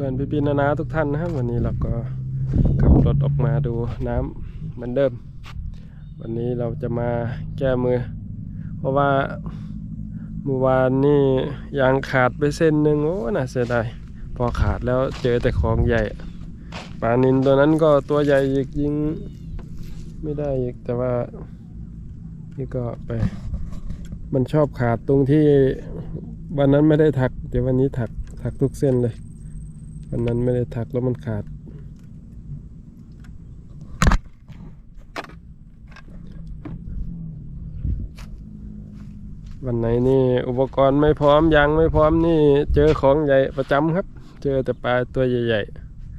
พื่อนพี่ๆนานาทุกท่านนะครับวันนี้เราก็ขับรถออกมาดูน้ำเหมือนเดิม วันนี้เราจะมาแก้มือ เพราะว่าเมื่อวานนี่ยางขาดไปเส้นหนึ่งโอ้น่าเสียดายพอขาดแล้วเจอแต่ของใหญ่ปลานินตัวนั้นก็ตัวใหญ่อีกยิงไม่ได้อีกแต่ว่านี่ก็ไป มันชอบขาดตรงที่วันนั้นไม่ได้ถักเดี๋ยววันนี้ถักถักทุกเส้นเลย วันนั้นไม่ได้ถักแล้วมันขาด วันไหนนี่อุปกรณ์ไม่พร้อมยางไม่พร้อมนี่เจอของใหญ่ประจำครับ เจอแต่ปลาตัวใหญ่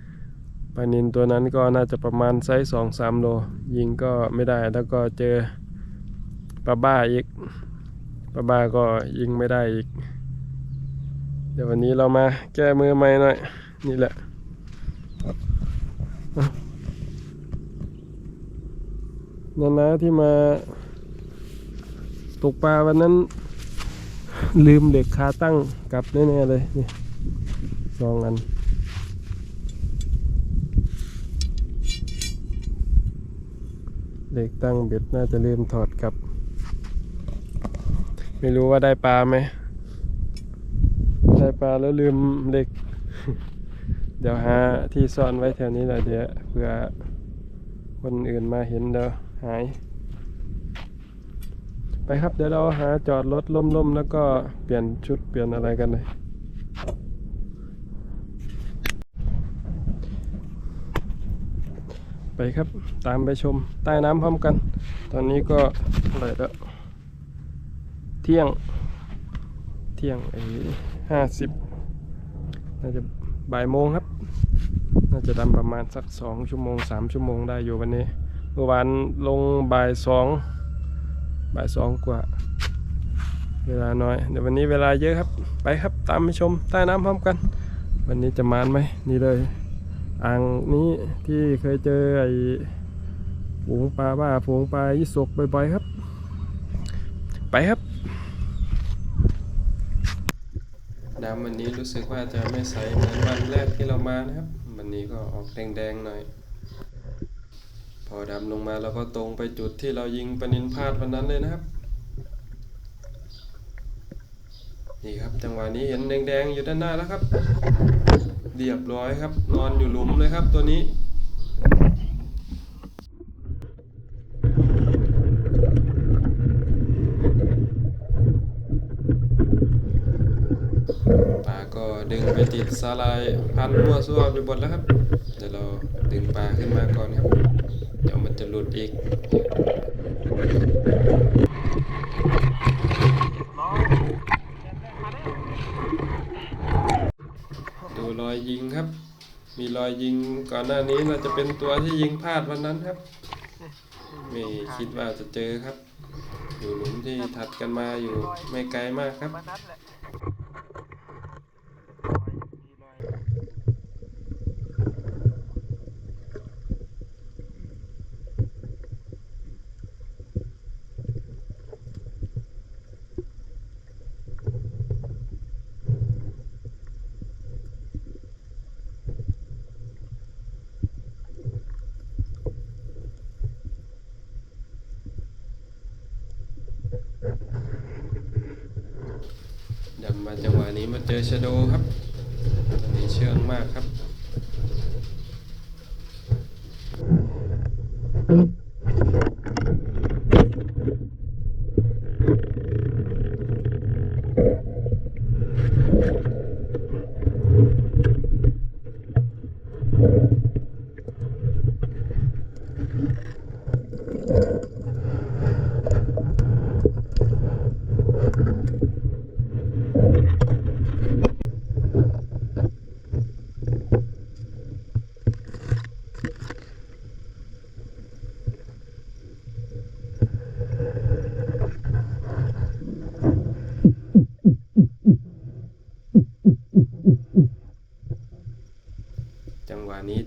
ๆปลานินตัวนั้นก็น่าจะประมาณไซส์สองสามโล ยิงก็ไม่ได้แล้วก็เจอปลาบ้าอีกปลาบ้าก็ยิงไม่ได้อีกเดี๋ยววันนี้เรามาแก้มือใหม่หน่อย นี่แหละนานาที่มาตกปลาวันนั้น ลืมเหล็กขาตั้งกลับแน่ๆเลยนี่สองอันเหล็กตั้งเบ็ดน่าจะลืมถอดกลับ ไม่รู้ว่าได้ปลาไหม ได้ปลาแล้วลืมเหล็ก เดี๋ยวหาที่ซ่อนไว้แถวนี้แหละเดี๋ยวเผื่อคนอื่นมาเห็นเดี๋ยวหาย ไปครับเดี๋ยวเราหาจอดรถล่มๆแล้วก็เปลี่ยนชุดเปลี่ยนอะไรกันเลยไปครับตามไปชมใต้น้ำพร้อมกัน ตอนนี้ก็อะไรแล้วเที่ยงเที่ยงไอ้ห้าสิบน่าจะ บ่ายโมงครับ น่าจะดำประมาณสักสองชั่วโมงสามชั่วโมงได้อยู่วันนี้ เมื่อวานลงบ่ายสองบ่ายสองกว่า เวลาน้อย เดี๋ยววันนี้เวลาเยอะครับ ไปครับตามไปชมใต้น้ำพร้อมกัน วันนี้จะมานไหมนี่เลย อ่างนี้ที่เคยเจอไอ้ฝูงปลาบ้าฝูงปลายิสกบ่อยๆครับ ไปครับ น้ำวันนี้รู้สึกว่าจะไม่ใสเหมือนวันแรกที่เรามานะครับ วันนี้ก็ออกแดงๆหน่อย พอดำลงมาเราก็ตรงไปจุดที่เรายิงปนินพาดวันนั้นเลยนะครับ นี่ครับจังหวะนี้เห็นแดงๆอยู่ด้านหน้าแล้วครับเรียบร้อยครับ นอนอยู่หลุมเลยครับตัวนี้ ปลาก็ ดึงไปติดสาลายพันมั่วซั่วไปหมดแล้วครับ เดี๋ยวเราดึงปลาขึ้นมาก่อนครับ เดี๋ยวมันจะหลุดอีกดูรอยยิงครับ มีรอยยิงก่อนหน้านี้เราจะเป็นตัวที่ยิงพลาดวันนั้นครับ ไม่คิดว่าจะเจอครับ อยู่หลุมที่ถัดกันมาอยู่ไม่ไกลมากครับ วันนั้นแหละดำ มาจังหวะนี้มาเจอชะโดครับอันนี้เชื่องมากครับ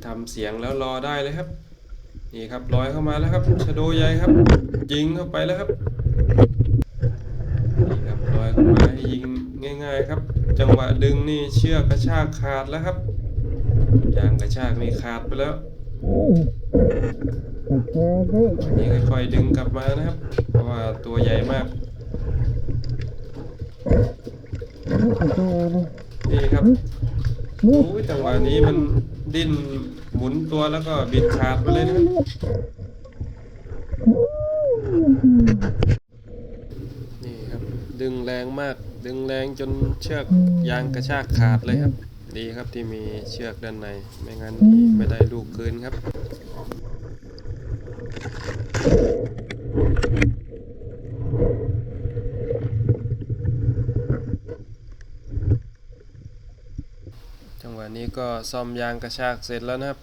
ทำเสียงแล้วรอได้เลยครับ นี่ครับลอยเข้ามาแล้วครับชะโดใหญ่ครับ ยิงเข้าไปแล้วครับนี่ครับลอยเข้ามาให้ยิงง่าย ๆ ครับ จังหวะดึงนี่เชือกกระชากขาดแล้วครับยางกระชากนี่ขาดไปแล้วนี่ค่อยๆดึงกลับมานะครับ เพราะว่าตัวใหญ่มากนี่ครับโอ้ยจังหวะนี้มัน ดิ้นหมุนตัวแล้วก็บิดขาดไปเลยนะนี่ครับ ดึงแรงมาก ดึงแรงจนเชือกยางกระชากขาดเลยครับ ดีครับที่มีเชือกด้านใน ไม่งั้นนี่ไม่ได้ลูกคืนครับ จังหวะนี้ ก็ซ่อมยางกระชากเสร็จแล้วนะครับ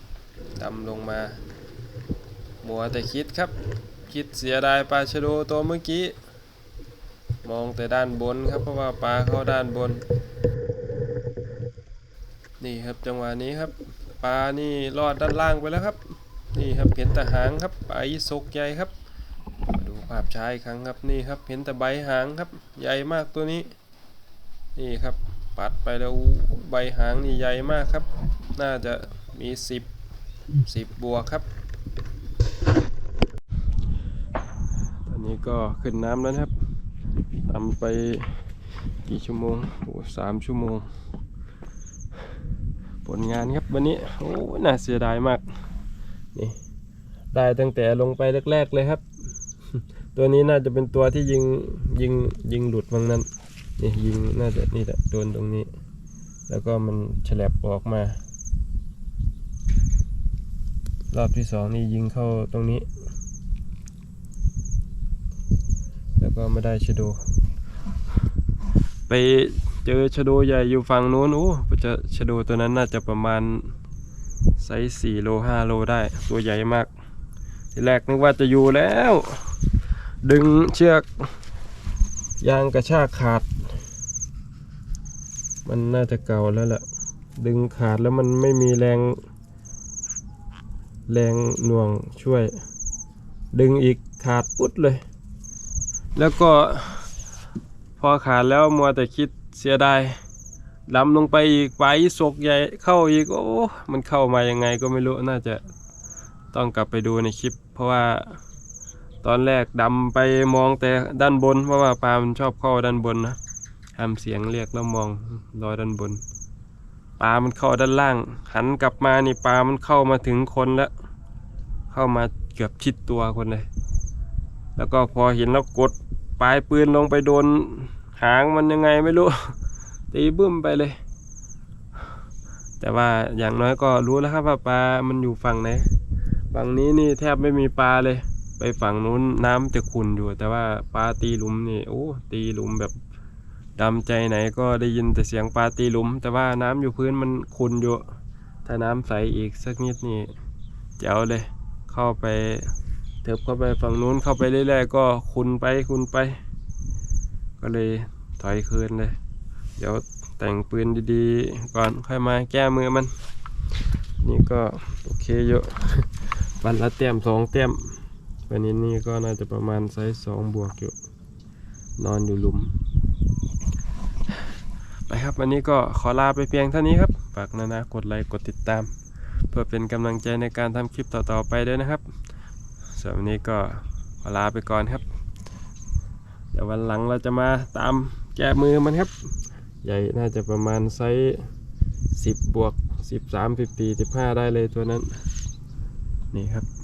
ดำลงมามัวแต่คิดครับ คิดเสียดายปลาชะโดตัวเมื่อกี้ มองแต่ด้านบนครับเพราะว่าปลาเข้าด้านบน นี่ครับจังหวะนี้ครับปลานี่รอดด้านล่างไปแล้วครับ นี่ครับเห็นแต่หางครับปลาอีสกใหญ่ครับ ดูภาพช้าอีกครั้งครับนี่ครับเห็นแต่ใบหางครับ ใหญ่มากตัวนี้ นี่ครับ ปัดไปแล้วใบหางนี่ใหญ่มากครับ น่าจะมีสิบสิบบวครับตอนนี้ก็ขึ้นน้ำแล้วครับทำไปกี่ชั่วโมงโอ้สามชั่วโมง ผลงานครับวันนี้ โอ้น่าเสียดายมาก นี่ ได้ตั้งแต่ลงไปแรก ๆ เลยครับ ตัวนี้น่าจะเป็นตัวที่ยิงยิงยิงหลุดบางนั้น นี่ยิงน่าจะนี่แหละโดนตรงนี้ แล้วก็มันฉลับออกมา รอบที่สองนี่ยิงเข้าตรงนี้ แล้วก็ไม่ได้ชะโด ไปเจอชะโดใหญ่อยู่ฝั่งนู้นโอ้จะชะโดตัวนั้นน่าจะประมาณไซส์สี่โลห้าโลได้ตัวใหญ่มาก ทีแรกนึกว่าจะอยู่แล้ว ดึงเชือกยางกระชากขาด มันน่าจะเก่าแล้วแหละดึงขาดแล้วมันไม่มีแรง แรงหน่วงช่วย ดึงอีกขาดปุ๊ดเลย แล้วก็พอขาดแล้วมัวแต่คิดเสียดายดำลงไปอีกไปลายศกใหญ่เข้าอีกโอ้มันเข้ามายังไงก็ไม่รู้น่าจะต้องกลับไปดูในคลิป เพราะว่าตอนแรกดำไปมองแต่ด้านบน เพราะว่าปลามันชอบเข้าด้านบนนะ ทำเสียงเรียกแล้วมองรอยด้านบนปลามันเข้าด้านล่าง หันกลับมานี่ปลามันเข้ามาถึงคนแล้ว เข้ามาเกือบชิดตัวคนเลย แล้วก็พอเห็นแล้วกดปลายปืนลงไปโดนหางมันยังไงไม่รู้ตีบึ้มไปเลย แต่ว่าอย่างน้อยก็รู้แล้วครับว่าปลามันอยู่ฝั่งไหนฝั่งนี้นี่แทบไม่มีปลาเลย ไปฝั่งนู้นน้ำจะขุ่นอยู่ แต่ว่าปลาตีหลุมนี่โอ้ตีหลุมแบบ ดำใจไหนก็ได้ยินแต่เสียงปลาตีหลุม แต่ว่าน้ำอยู่พื้นมันขุ่นอยู่ ถ้าน้ำใสอีกสักนิดนี่แจ๋วเลย เข้าไปเถิบเข้าไปฝั่งนู้นเข้าไปเรื่อยๆก็ขุนไปขุนไป ก็เลยถอยคืนเลย เดี๋ยวแต่งปืนดีๆ ก่อนค่อยมาแก้มือมัน นี่ก็โอเคเยอะวันละเต็มสองเต็มวันนี้นี่ก็น่าจะประมาณไซส์สองบวกอยู่ นอนอยู่หลุม ครับ วันนี้ก็ขอลาไปเพียงเท่านี้ครับ ฝากนานะกดไลค์กดติดตาม เพื่อเป็นกำลังใจในการทำคลิปต่อๆไปด้วยนะครับส่วนวันนี้ก็ขอลาไปก่อนครับ เดี๋ยววันหลังเราจะมาตามแก้มือมันครับ ใหญ่น่าจะประมาณไซส์สิบบวกสิบสามสิบสี่สิบห้าได้เลยตัวนั้น นี่ครับ